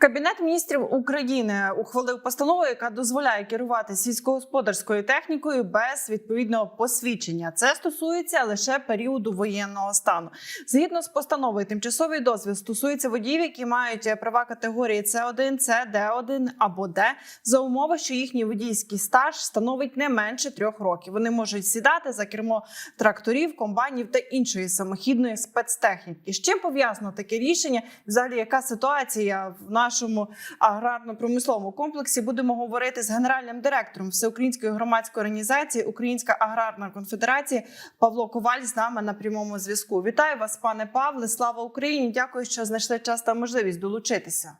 Кабінет міністрів України ухвалив постанову, яка дозволяє керувати сільськогосподарською технікою без відповідного посвідчення. Це стосується лише періоду воєнного стану. Згідно з постановою, тимчасовий дозвіл стосується водіїв, які мають права категорії С1, С, Д1 або Д, за умови, що їхній водійський стаж становить не менше трьох років. Вони можуть сідати за кермо тракторів, комбайнів та іншої самохідної спецтехніки. З чим пов'язано таке рішення? Взагалі, яка ситуація в нашому аграрно-промисловому комплексі? Будемо говорити з генеральним директором Всеукраїнської громадської організації Українська аграрна конфедерація Павло Коваль з нами на прямому зв'язку. Вітаю вас, пане Павле. Слава Україні! Дякую, що знайшли час та можливість долучитися.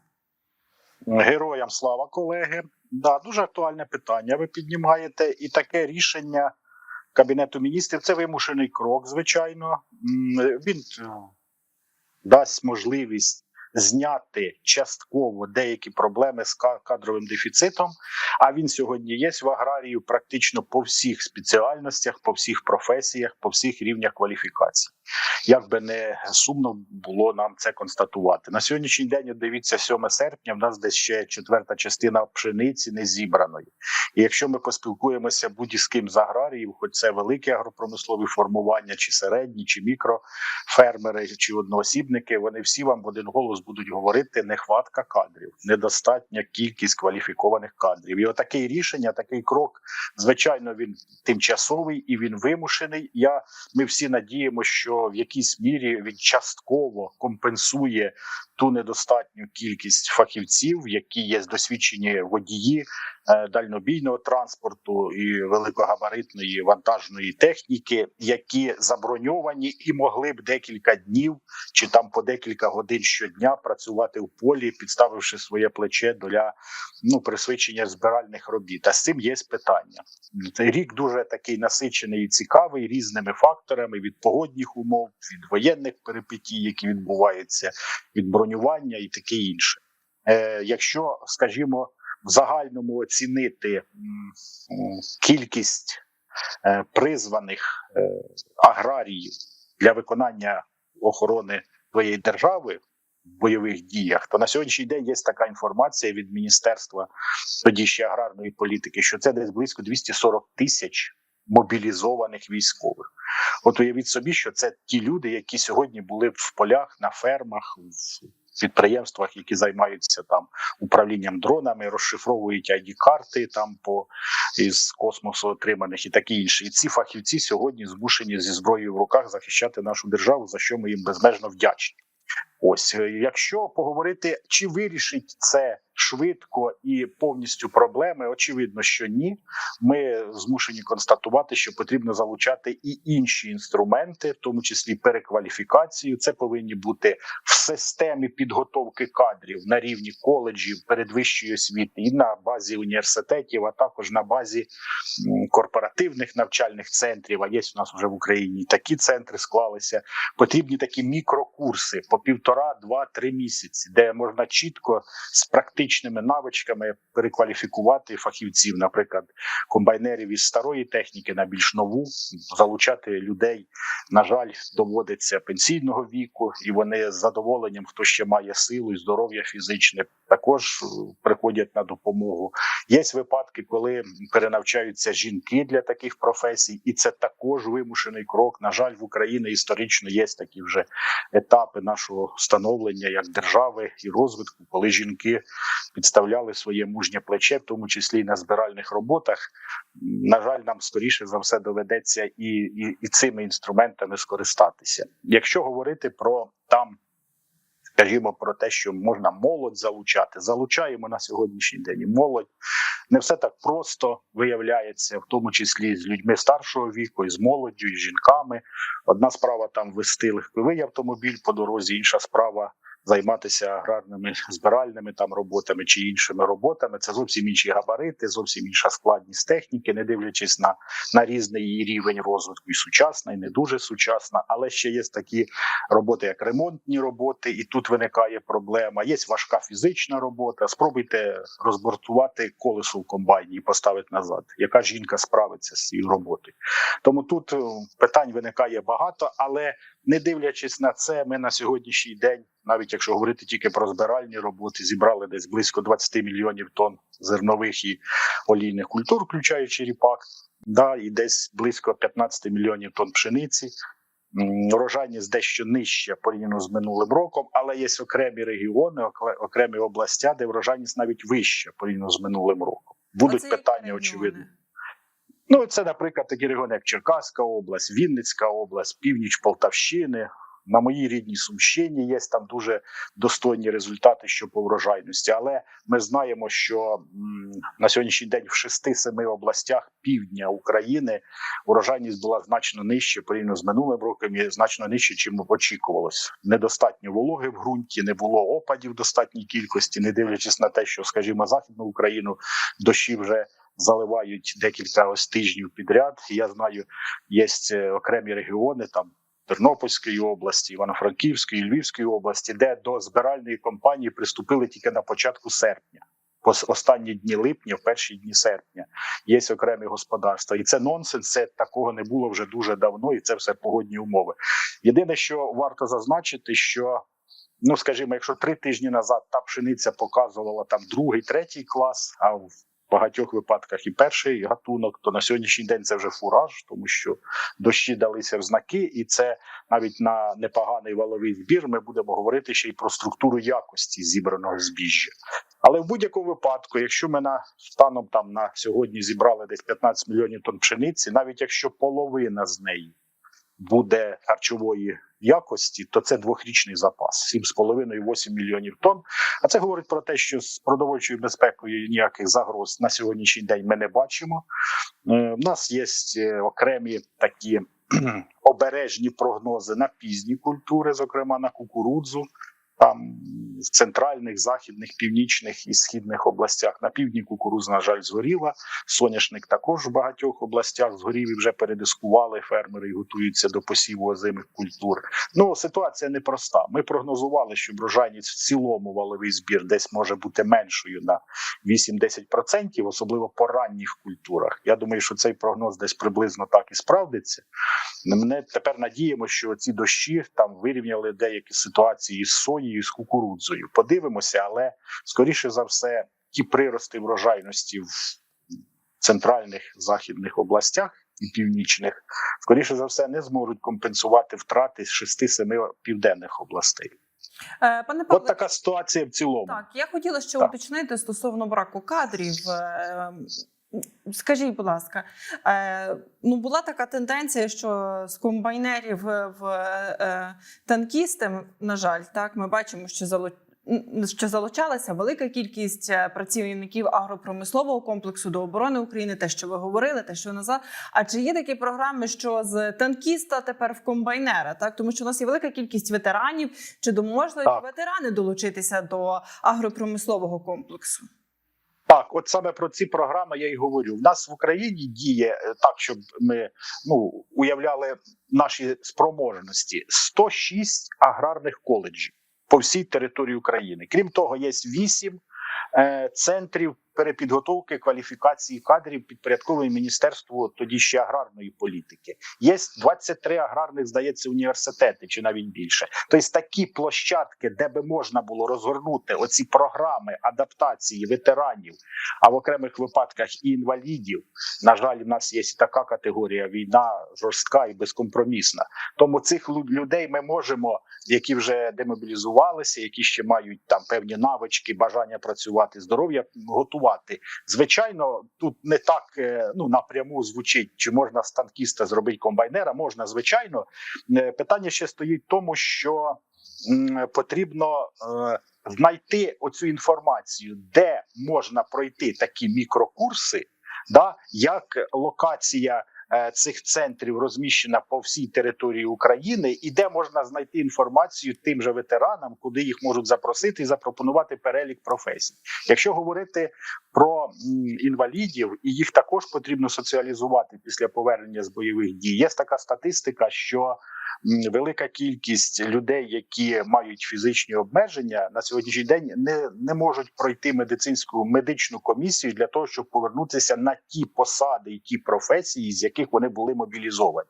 Героям слава колеги. Да, дуже актуальне питання. Ви піднімаєте і таке рішення Кабінету міністрів. Це вимушений крок, звичайно. Він е, дасть можливість зняти частково деякі проблеми з кадровим дефіцитом. А він сьогодні є в аграрію практично по всіх спеціальностях, по всіх професіях, по всіх рівнях кваліфікації. Як би не сумно було нам це констатувати на сьогоднішній день. Дивіться, 7 серпня. В нас десь ще четверта частина пшениці не зібраної. І якщо ми поспілкуємося будь-з ким з аграріїв, хоч це велике агропромислові формування, чи середні, чи мікрофермери, чи одноосібники, вони всі вам в один голос будуть говорити: нехватка кадрів, недостатня кількість кваліфікованих кадрів. І отакий рішення, такий крок, звичайно, він тимчасовий і він вимушений. Я ми всі надіємося, що в якійсь мірі він частково компенсує ту недостатню кількість фахівців, які є досвідчені водії е, дальнобійного транспорту і великогабаритної вантажної техніки, які заброньовані і могли б декілька днів чи там по декілька годин щодня працювати в полі, підставивши своє плече для ну присвячення збиральних робіт. А з цим є питання. Цей рік дуже такий насичений і цікавий різними факторами від погодних умов, від воєнних перипетій, які відбуваються, від бронювання і таке інше. Е, якщо, скажімо, в загальному оцінити кількість е, призваних е, аграріїв для виконання охорони твоєї держави бойових діях, то на сьогоднішній день є така інформація від міністерства тоді ще аграрної політики, що це десь близько 240 тисяч мобілізованих військових. От уявіть собі, що це ті люди, які сьогодні були в полях, на фермах, в підприємствах, які займаються там управлінням дронами, розшифровують id карти там по із космосу отриманих і таке інше. І ці фахівці сьогодні змушені зі зброєю в руках захищати нашу державу, за що ми їм безмежно вдячні. Ось е, якщо поговорити, чи вирішить це швидко і повністю проблеми, очевидно, що ні. Ми змушені констатувати, що потрібно залучати і інші інструменти, в тому числі перекваліфікацію. Це повинні бути в системі підготовки кадрів на рівні коледжів, передвищої освіти і на базі університетів, а також на базі корпоративних навчальних центрів. А є у нас вже в Україні такі центри склалися. Потрібні такі мікрокурси по півтора, два-три місяці, де можна чітко з практичними навичками перекваліфікувати фахівців, наприклад, комбайнерів із старої техніки на більш нову, залучати людей. На жаль, доводиться пенсійного віку, і вони з задоволенням, хто ще має силу і здоров'я фізичне, також е, приходять на допомогу. Є випадки, коли перенавчаються жінки для таких професій, і це також вимушений крок. На жаль, в Україні історично є такі вже етапи нашого становлення як держави і розвитку, коли жінки підставляли своє мужнє плече, в тому числі і на збиральних роботах. На жаль, нам скоріше за все доведеться і, і, і цими інструментами скористатися. Якщо говорити про там. Скажімо про те, що можна молодь залучати, залучаємо на сьогоднішній день молодь. Не все так просто виявляється, в тому числі з людьми старшого віку, і з молоддю, і з жінками. Одна справа там вести легковий автомобіль по дорозі, інша справа займатися аграрними збиральними там роботами чи іншими роботами. Це зовсім інші габарити, зовсім інша складність техніки, не дивлячись на, на різний її рівень розвитку, і сучасна, і не дуже сучасна. Але ще є такі роботи, як ремонтні роботи, і тут виникає проблема. Є важка фізична робота. Спробуйте розбортувати колесо в комбайні і поставити назад. Яка жінка справиться з цією роботою? Тому тут е, питань виникає багато, але не дивлячись на це, ми на сьогоднішній день, навіть якщо говорити тільки про збиральні роботи, зібрали десь близько 20 мільйонів тонн зернових і олійних культур, включаючи ріпак, да, і десь близько 15 мільйонів тонн пшениці. Урожайність дещо нижча порівняно з минулим роком, але є окремі регіони, окремі областя, де врожайність навіть вища порівняно з минулим роком. Будуть Оце питання, очевидно. Ну, це, наприклад, такі регіони, як Черкаська область, Вінницька область, північ Полтавщини. На моїй рідній Сумщині є там дуже достойні результати що по врожайності. Але ми знаємо, що на сьогоднішній день в 6-7 областях півдня України урожайність була значно нижче порівняно з минулим роком і значно нижче, чим очікувалось. Недостатньо вологи в ґрунті, не було опадів в достатній кількості, не дивлячись на те, що, скажімо, західну Україну дощі вже заливають декілька ось тижнів підряд. Я знаю, є е, окремі регіони там. Тернопільської області, Івано-Франківської, Львівської області, де до збиральної кампанії приступили тільки на початку серпня, по останні дні липня, в перші дні серпня. Є окремі господарства, і це нонсенс. Це такого не було вже дуже давно, і це все погодні умови. Єдине, що варто зазначити, що ну скажімо, якщо три тижні назад та пшениця показувала там другий, третій клас, а в багатьох випадках і перший гатунок, то на сьогоднішній день це вже фураж, тому що дощі далися в знаки, і це навіть на непоганий валовий збір. Ми будемо говорити ще й про структуру якості зібраного збіжжя. Але в будь-якому випадку, якщо ми на станом там на сьогодні зібрали десь 15 мільйонів тонн пшениці, навіть якщо половина з неї буде харчової якості, то це двохрічний запас 7,5-8 мільйонів тонн. А це говорить про те, що з продовольчою безпекою ніяких загроз на сьогоднішній день ми не бачимо. Е, У нас є е, окремі такі обережні прогнози на пізні культури, зокрема на кукурудзу. Там в центральних, західних, північних і східних областях на півдні кукурудза, на жаль, згоріла. Соняшник також в багатьох областях згорів і вже передискували фермери і готуються до посіву озимих культур. Ну ситуація непроста. Ми прогнозували, що врожайність в цілому валовий збір десь може бути меншою на 8-10%, особливо по ранніх культурах. Я думаю, що цей прогноз десь приблизно так і справдиться. Мене тепер надіємо, що ці дощі там вирівняли деякі ситуації з соєю, з кукурудзою. Подивимося, але скоріше за все, ті прирости врожайності в центральних західних областях і північних, скоріше за все, не зможуть компенсувати втрати з 6-7 південних областей. Е, Пане Павле, От така ситуація в цілому. Так, я хотіла ще Так. уточнити стосовно браку кадрів. Е, Скажіть, будь ласка, е, ну була така тенденція, що з комбайнерів в е, танкісти, на жаль, так ми бачимо, що залу- що залучалася велика кількість е, працівників агропромислового комплексу до оборони України, те, що ви говорили, те, що назад. А чи є такі програми, що з танкіста тепер в комбайнера? Так, тому що у нас є велика кількість ветеранів. Чи Так. ветерани долучитися до агропромислового комплексу? Так, от саме про ці програми я й говорю. В нас в Україні діє е, так, щоб ми ну уявляли наші спроможності 106 аграрних коледжів по всій території України. Крім того, є 8 е, центрів перепідготовки кваліфікації кадрів підпорядкової міністерству тоді ще аграрної політики. Є 23 аграрних, здається, університети чи навіть більше. Тобто такі площадки, де би можна було розгорнути оці програми адаптації ветеранів, а в окремих випадках і інвалідів. На жаль, в нас є така категорія війна жорстка і безкомпромісна. Тому цих людей ми можемо, які вже демобілізувалися, які ще мають там певні навички, бажання працювати, здоров'я готувати. Звичайно, тут не так е, ну напряму звучить, чи можна з танкіста зробити комбайнера. Можна, звичайно. Е, Питання ще стоїть в тому, що потрібно е, знайти оцю інформацію, де можна пройти такі мікрокурси, да, як локація цих центрів розміщена по всій території України, і де можна знайти інформацію тим же ветеранам, куди їх можуть запросити і запропонувати перелік професій. Якщо говорити про інвалідів, і їх також потрібно соціалізувати після повернення з бойових дій. Є така статистика, що велика кількість людей, які мають фізичні обмеження, на сьогоднішній день не, не можуть пройти медицинську медичну комісію для того, щоб повернутися на ті посади і ті професії, з яких вони були мобілізовані.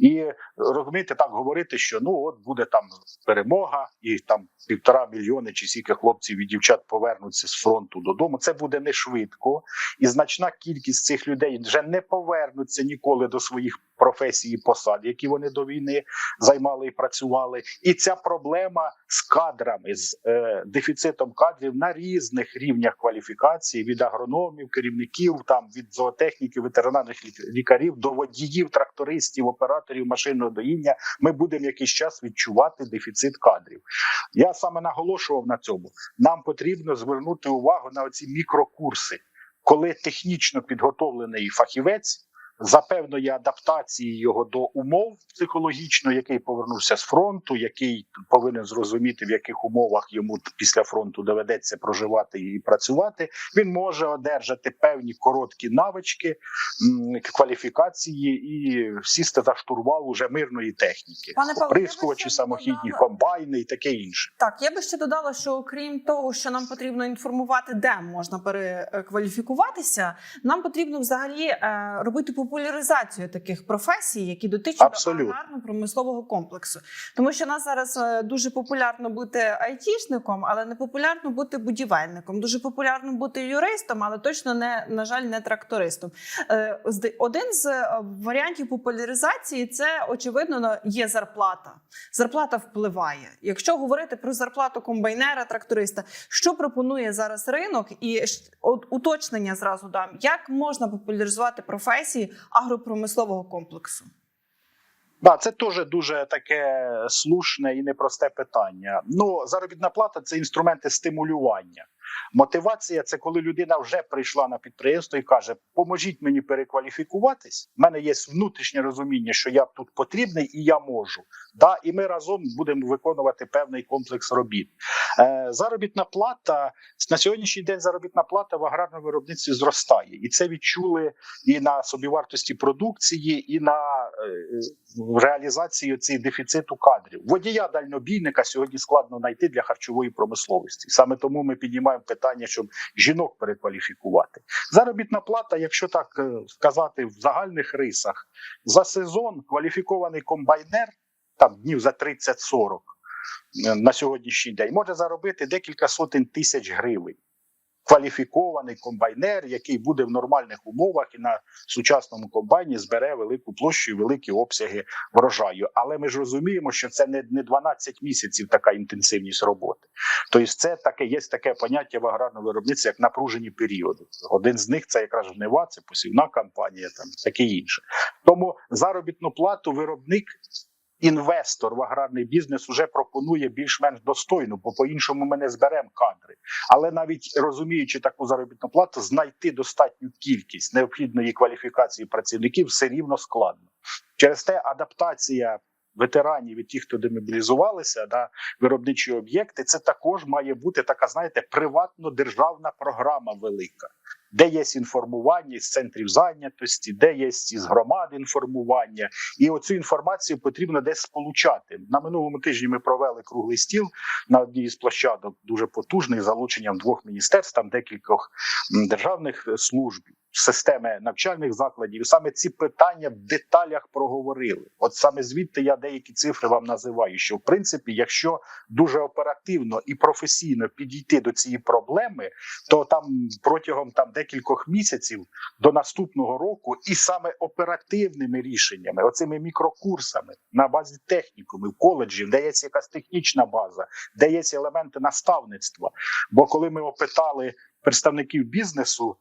І розумієте, так говорити, що ну от буде там перемога, і там півтора мільйони чи скільки хлопців і дівчат повернуться з фронту додому. Це буде не швидко, і значна кількість цих людей вже не повернуться ніколи до своїх професій і посад, які вони до війни займали і працювали. І ця проблема з кадрами, з е, дефіцитом кадрів на різних рівнях кваліфікації від агрономів, керівників, там від зоотехніків, ветеринарних лікарів до водіїв, трактористів, операторів машинного доїння. Ми будемо якийсь час відчувати дефіцит кадрів. Я саме наголошував на цьому. Нам потрібно звернути увагу на оці мікрокурси, коли технічно підготовлений фахівець за певної адаптації його до умов психологічно, який повернувся з фронту, який повинен зрозуміти, в яких умовах йому після фронту доведеться проживати і працювати. Він може одержати певні короткі навички, кваліфікації і сісти за штурвал уже мирної техніки, Пане Павло, прискувачі, я би ще самохідні додала- комбайни і таке інше. Так, я би ще додала, що окрім того, що нам потрібно інформувати, де можна перекваліфікуватися, нам потрібно взагалі е, робити популяризацію таких професій, які дотичні Абсолютно. до аграрно-промислового комплексу. Тому що нас зараз е, дуже популярно бути айтішником, але не популярно бути будівельником. Дуже популярно бути юристом, але точно не на жаль, не трактористом. Е, Один з е, варіантів популяризації це очевидно є зарплата. Зарплата впливає. Якщо говорити про зарплату комбайнера, тракториста, що пропонує зараз ринок, і уточнення зразу дам, як можна популяризувати професії агропромислового комплексу? Да, це теж дуже таке слушне і непросте питання. Ну, заробітна плата це інструменти стимулювання. Мотивація це коли людина вже прийшла на підприємство і каже: Поможіть мені перекваліфікуватись. У мене є внутрішнє розуміння, що я тут потрібний і я можу. Да, і ми разом будемо виконувати певний комплекс робіт. Е, заробітна плата на сьогоднішній день заробітна плата в аграрному виробництві зростає, і це відчули і на собівартості продукції, і на е, реалізації цієї дефіциту кадрів. Водія дальнобійника сьогодні складно знайти для харчової промисловості. Саме тому ми піднімаємо питання, щоб жінок перекваліфікувати. Заробітна плата, якщо так е, сказати, в загальних рисах за сезон кваліфікований комбайнер там днів за 30-40 е, на сьогоднішній день може заробити декілька сотень тисяч гривень. Кваліфікований комбайнер, який буде в нормальних умовах і на сучасному комбайні збере велику площу і великі обсяги врожаю. Але ми ж розуміємо, що це не, не 12 місяців така інтенсивність роботи. Тобто, це таке є таке поняття в аграрному виробництві, як напружені періоди. Один з них це якраз жнива, це посівна кампанія, там таке інше. Тому заробітну плату виробник. Інвестор в аграрний бізнес вже пропонує більш-менш достойну, бо по-іншому ми не зберемо кадри. Але навіть розуміючи таку заробітну плату, знайти достатню кількість необхідної кваліфікації працівників все рівно складно. Через те адаптація ветеранів і тих, хто демобілізувалися на виробничі об'єкти, це також має бути така, знаєте, приватно-державна програма велика. Де є інформування з центрів зайнятості, де є з громад інформування, і оцю інформацію потрібно десь сполучати. На минулому тижні ми провели круглий стіл на одній із площадок, дуже потужний, залученням двох міністерств, там декількох державних е, служб, системи навчальних закладів. І саме ці питання в деталях проговорили. От саме звідти я деякі цифри вам називаю. Що в принципі, якщо дуже оперативно і професійно підійти до цієї проблеми, то там протягом там декількох місяців до наступного року, і саме оперативними рішеннями, оцими мікрокурсами на базі технікумів, коледжів, де є якась технічна база, де є елементи наставництва. Бо коли ми опитали представників бізнесу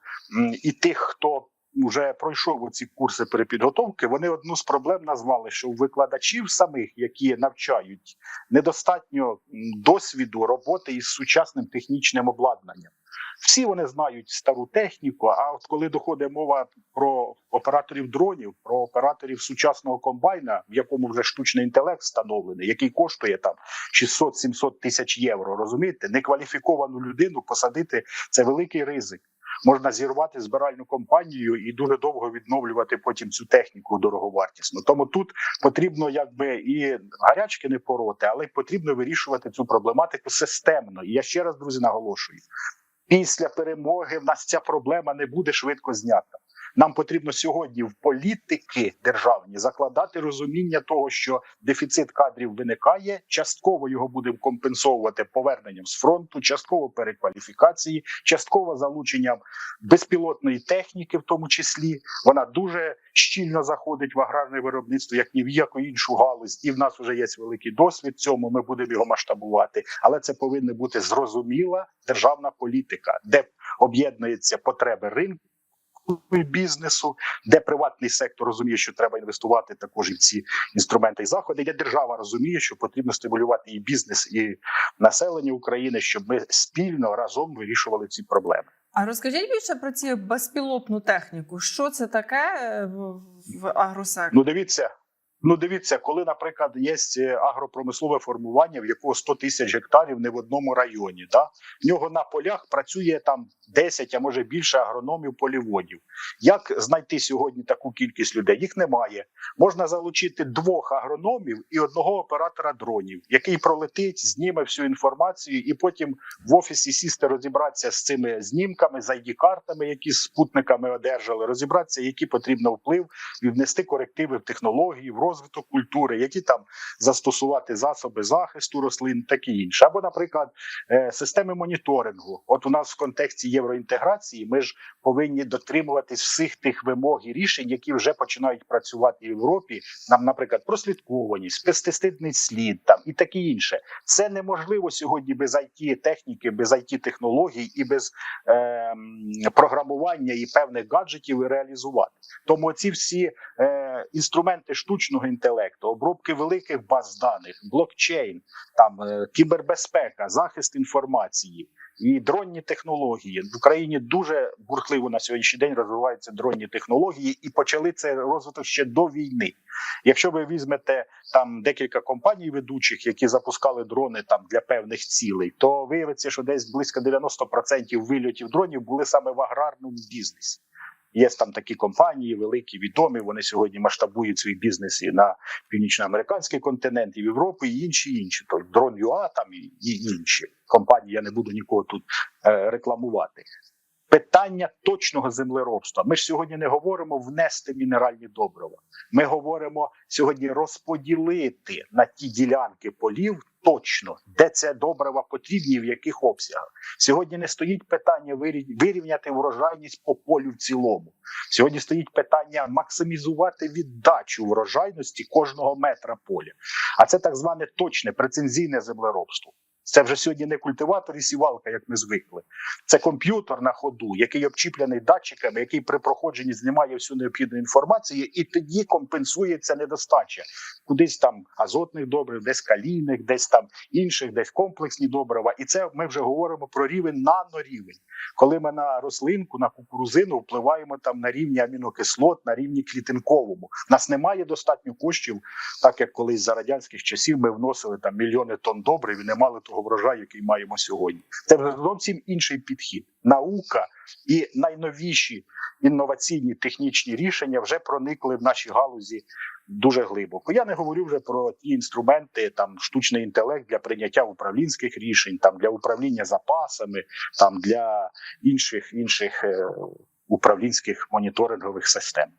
і тих, хто вже пройшов ці курси перепідготовки, вони одну з проблем назвали, що у викладачів самих, які навчають, недостатньо досвіду роботи із сучасним технічним обладнанням. Всі вони знають стару техніку. А от коли доходить мова про операторів дронів, про операторів сучасного комбайна, в якому вже штучний інтелект встановлений, який коштує там 600-700 тисяч євро, розумієте, некваліфіковану людину посадити це великий ризик. Можна зірвати збиральну компанію і дуже довго відновлювати потім цю техніку дороговартісну. Тому тут потрібно якби і гарячки не пороти, але й потрібно вирішувати цю проблематику системно. І я ще раз, друзі, наголошую: після перемоги в нас ця проблема не буде швидко знята. Нам потрібно сьогодні в політики державні закладати розуміння того, що дефіцит кадрів виникає. Частково його будемо компенсовувати поверненням з фронту, частково перекваліфікації, частково залученням безпілотної техніки, в тому числі вона дуже щільно заходить в аграрне виробництво, як ні в яку іншу галузь, і в нас вже є великий досвід. Цьому ми будемо його масштабувати, але це повинна бути зрозуміла державна політика, де об'єднуються потреби ринку. Бізнесу, де приватний сектор розуміє, що треба інвестувати також і в ці інструменти і заходи, де держава розуміє, що потрібно стимулювати і бізнес, і населення України, щоб ми спільно разом вирішували ці проблеми. А розкажіть більше про цю безпілотну техніку. Що це таке е, в, в агросекторі? Ну дивіться. Ну, дивіться, коли, наприклад, є е, агропромислове формування, в якого 100 тисяч гектарів не в одному районі, да? в нього на полях працює там 10, а може більше агрономів поліводів. Як знайти сьогодні таку кількість людей? Їх немає. Можна залучити двох агрономів і одного оператора дронів, який пролетить, зніме всю інформацію, і потім в офісі сісти розібратися з цими знімками, з ID-картами, які з спутниками одержали, розібратися, який потрібно вплив, і внести корективи в технології, в розвиток культури, які там застосувати засоби захисту рослин, таке інше. Або, наприклад, е, системи моніторингу. От у нас в контексті євроінтеграції ми ж повинні дотримуватись всіх тих вимог і рішень, які вже починають працювати в Європі. Нам, наприклад, прослідкованість, пестицидний слід там і таке інше. Це неможливо сьогодні без it техніки, без it технологій і без е, програмування і певних гаджетів реалізувати. Тому ці всі е, інструменти штучного інтелекту, обробки великих баз даних, блокчейн, там е, кібербезпека, захист інформації і дронні технології в Україні дуже бурхливо на сьогоднішній день розвиваються дронні технології, і почали це розвиток ще до війни. Якщо ви візьмете там декілька компаній ведучих, які запускали дрони там для певних цілей, то виявиться, що десь близько 90% вильотів дронів були саме в аграрному бізнесі. Є там такі компанії, великі, відомі. Вони сьогодні масштабують свій бізнес і на північноамериканський континент, і в Європу, і інші інші. Тобто дрон ЮА там і інші компанії. Я не буду нікого тут е, рекламувати. Питання точного землеробства. Ми ж сьогодні не говоримо внести мінеральні добрива. Ми говоримо сьогодні розподілити на ті ділянки полів точно, де це добрива потрібні, в яких обсягах. Сьогодні не стоїть питання вирівняти врожайність по полю в цілому. Сьогодні стоїть питання максимізувати віддачу врожайності кожного метра поля. А це так зване точне прецензійне землеробство. Це вже сьогодні не культиватор і сівалка, як ми звикли. Це комп'ютер на ходу, який обчіплений датчиками, який при проходженні знімає всю необхідну інформацію, і тоді компенсується недостача. Кудись там азотних добрив, десь калійних, десь там інших, десь комплексні добрива. І це ми вже говоримо про рівень нанорівень. Коли ми на рослинку, на кукурузину впливаємо там на рівні амінокислот, на рівні клітинковому. У нас немає достатньо коштів, так як колись за радянських часів ми вносили там мільйони тонн добрив і не мали того врожаю, який маємо сьогодні. Це вже зовсім інший підхід. Наука і найновіші інноваційні технічні рішення вже проникли в наші галузі дуже глибоко. Я не говорю вже про ті інструменти, там штучний інтелект для прийняття управлінських рішень, там для управління запасами, там для інших інших е, управлінських моніторингових систем.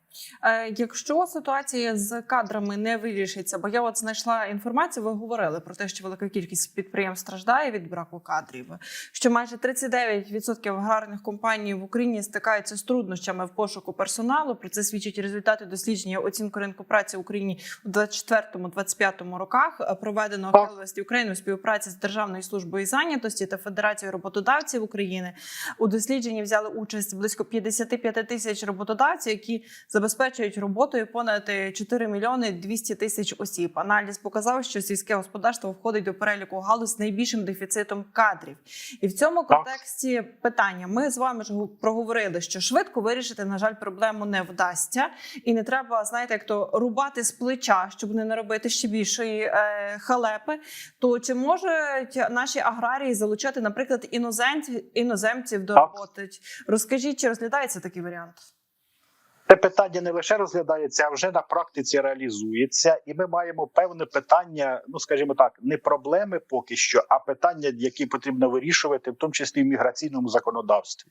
Е, Якщо ситуація з кадрами не вирішиться, бо я от знайшла інформацію, ви говорили про те, що велика кількість підприємств страждає від браку кадрів, що майже 39% аграрних компаній в Україні стикаються з труднощами в пошуку персоналу. Про це свідчать результати дослідження оцінку ринку праці в Україні у 24-25 роках, е, проведеного Так. Хелвесті України у співпраці з Державною службою зайнятості та Федерацією роботодавців України. У дослідженні взяли участь близько 55 тисяч роботодавців, які забезпечують роботою понад 4 мільйони 200 тисяч осіб. Аналіз показав, що сільське господарство входить до переліку галузь з найбільшим дефіцитом кадрів. І в цьому контексті питання: ми з вами ж проговорили, що швидко вирішити, на жаль, проблему не вдасться, і не треба, знаєте, як то рубати з плеча, щоб не наробити ще більшої е, халепи. То чи можуть наші аграрії залучати, наприклад, іноземців іноземців до роботи? Розкажіть, чи розглядається такий варіант? Це питання не лише розглядається, а вже на практиці реалізується, і ми маємо певне питання, ну скажімо так, не проблеми поки що, а питання, які потрібно вирішувати, в тому числі в міграційному законодавстві,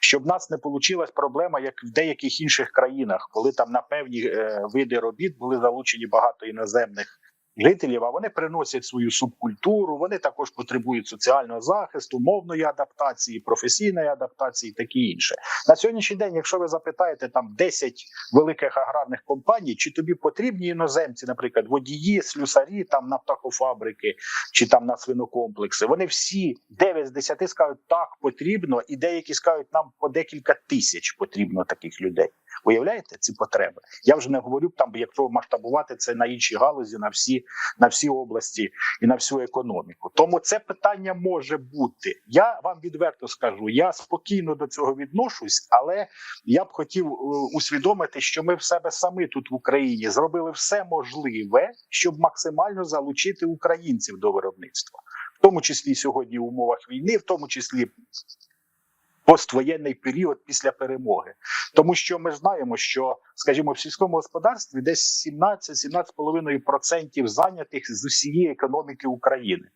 щоб в нас не вийшла проблема, як в деяких інших країнах, коли там на певні е, види робіт були залучені багато іноземних. Жителів, а вони приносять свою субкультуру, вони також потребують соціального захисту, мовної адаптації, професійної адаптації, таке інше. На сьогоднішній день, якщо ви запитаєте там 10 великих аграрних компаній, чи тобі потрібні іноземці, наприклад, водії, слюсарі, там на птахофабрики чи там на свинокомплекси, вони всі 9 з 10 скажуть, так потрібно, і деякі скажуть, нам по декілька тисяч потрібно таких людей. Уявляєте ці потреби? Я вже не говорю там, якщо масштабувати це на інші галузі, на всі на всі області і на всю економіку. Тому це питання може бути. Я вам відверто скажу, я спокійно до цього відношусь, але я б хотів е, усвідомити, що ми в себе самі тут в Україні зробили все можливе, щоб максимально залучити українців до виробництва, в тому числі сьогодні в умовах війни, в тому числі. Поствоєнний період після перемоги, тому що ми знаємо, що, скажімо, в сільському господарстві десь 17-17,5% зайнятих з усієї економіки України.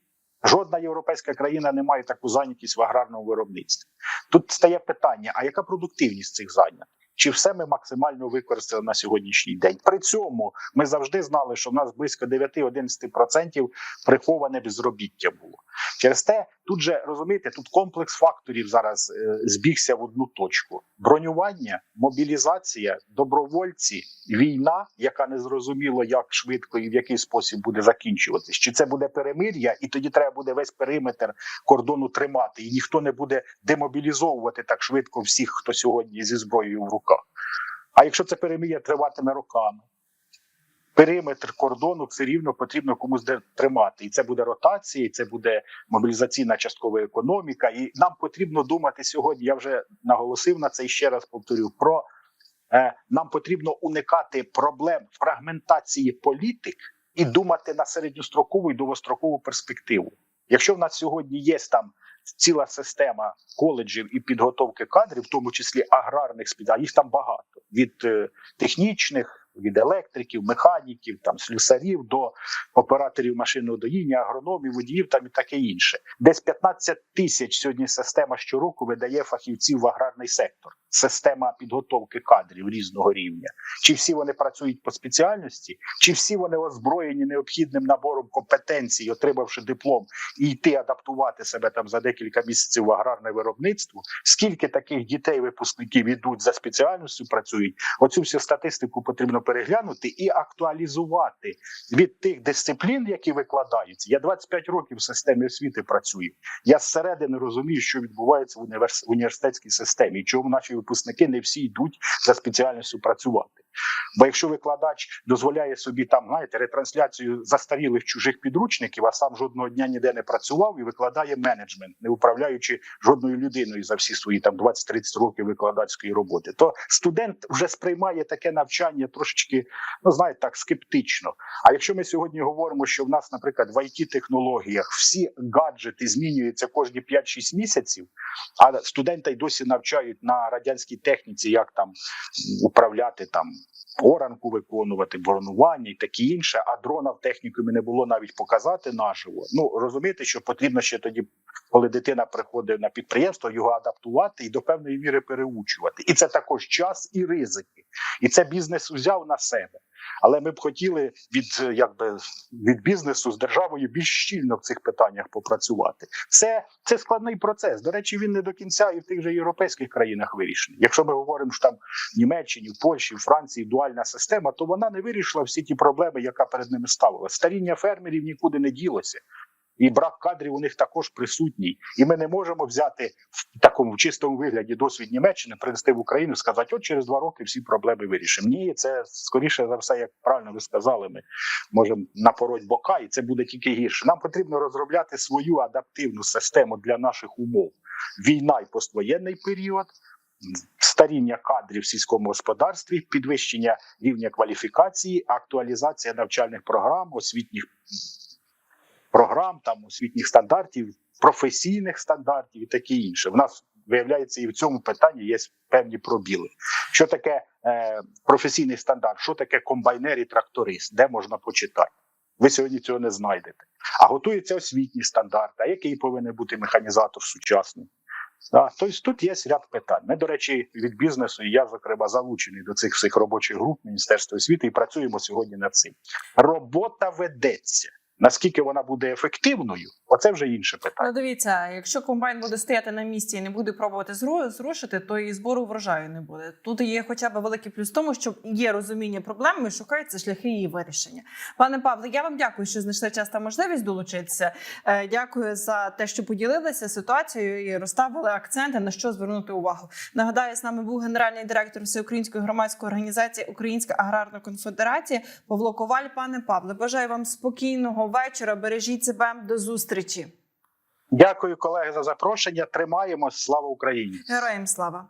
Жодна європейська країна не має таку зайнятість в аграрному виробництві. Тут стає питання: а яка продуктивність цих зайнятих? Чи все ми максимально використали на сьогоднішній день? При цьому ми завжди знали, що в нас близько 9-11% приховане безробіття було. Через те, тут же розумієте, тут комплекс факторів зараз е, збігся в одну точку: бронювання, мобілізація, добровольці, війна, яка не зрозуміло, як швидко і в який спосіб буде закінчуватись. Чи це буде перемир'я, і тоді треба буде весь периметр кордону тримати, і ніхто не буде демобілізовувати так швидко всіх, хто сьогодні зі зброєю в руках. А якщо це перемир'я триватиме роками? Периметр кордону все рівно потрібно комусь де тримати, і це буде ротація, і це буде мобілізаційна часткова економіка. І нам потрібно думати сьогодні. Я вже наголосив на це і ще раз повторю. Про е, нам потрібно уникати проблем фрагментації політик і думати на середньострокову і довгострокову перспективу. Якщо в нас сьогодні є там ціла система коледжів і підготовки кадрів, в тому числі аграрних спеціалістів, їх там багато від е, технічних від електриків, механіків, там слюсарів до операторів машинного доїння, агрономів, водіїв там і таке інше. Десь 15 тисяч сьогодні система щороку видає фахівців в аграрний сектор. Система підготовки кадрів різного рівня. Чи всі вони працюють по спеціальності, чи всі вони озброєні необхідним набором компетенцій, отримавши диплом, і йти адаптувати себе там за декілька місяців в аграрне виробництво? Скільки таких дітей, випускників ідуть за спеціальністю, працюють? Оцю всю статистику потрібно переглянути і актуалізувати від тих дисциплін, які викладаються. Я 25 років в системі освіти працюю. Я зсередини розумію, що відбувається в універс... університетській системі, чому наші випускники не всі йдуть за спеціальністю працювати. Бо якщо викладач дозволяє собі там, знаєте, ретрансляцію застарілих чужих підручників, а сам жодного дня ніде не працював і викладає менеджмент, не управляючи жодною людиною за всі свої там 20-30 років викладацької роботи, то студент вже сприймає таке навчання трошечки, ну знаєте, так скептично. А якщо ми сьогодні говоримо, що в нас, наприклад, в it технологіях всі гаджети змінюються кожні 5-6 місяців, а студента й досі навчають на радянській техніці, як там управляти там оранку виконувати, бронування і таке інше. А дрона в технікумі не було навіть показати наживо. Ну розумієте, що потрібно ще тоді, коли дитина приходить на підприємство, його адаптувати і до певної міри переучувати. І це також час і ризики. І це бізнес взяв на себе. Але ми б хотіли від якби від бізнесу з державою більш щільно в цих питаннях попрацювати. Це це складний процес. До речі, він не до кінця і в тих же європейських країнах вирішений. Якщо ми говоримо що там в Німеччині, в Польщі, в Франції дуальна система, то вона не вирішила всі ті проблеми, яка перед ними ставила. Старіння фермерів нікуди не ділося. І брак кадрів у них також присутній, і ми не можемо взяти в такому чистому вигляді досвід Німеччини, принести в Україну, сказати, от через два роки всі проблеми вирішимо. Ні, це скоріше за все, як правильно ви сказали, ми можемо напороть бока, і це буде тільки гірше. Нам потрібно розробляти свою адаптивну систему для наших умов. Війна і поствоєнний період. Старіння кадрів в сільському господарстві, підвищення рівня кваліфікації, актуалізація навчальних програм, освітніх програм, там освітніх стандартів, професійних стандартів і таке інше. В нас виявляється, і в цьому питанні є певні пробіли. Що таке е, професійний стандарт? Що таке комбайнер і тракторист? Де можна почитати? Ви сьогодні цього не знайдете. А готується освітній стандарт, а який повинен бути механізатор сучасний? Да, тобто тут є ряд питань. Ми, до речі, від бізнесу, і я, зокрема, залучений до цих всіх робочих груп Міністерства освіти і працюємо сьогодні над цим. Робота ведеться. Наскільки вона буде ефективною, оце вже інше питання. Ну, дивіться, якщо комбайн буде стояти на місці і не буде пробувати зру- зрушити, то і збору врожаю не буде. Тут є хоча б великий плюс в тому, що є розуміння проблеми шукаються шляхи її вирішення. Пане Павле, я вам дякую, що знайшли час та можливість долучитися. Е, Дякую за те, що поділилися ситуацією і розставили акценти на що звернути увагу. Нагадаю, з нами був генеральний директор Всеукраїнської громадської організації Українська аграрна конфедерація Павло Коваль. Пане Павле, бажаю вам спокійного вечора. Бережіть себе до зустрічі. Дякую, колеги, за запрошення. Тримаємось. Слава Україні! Героям слава!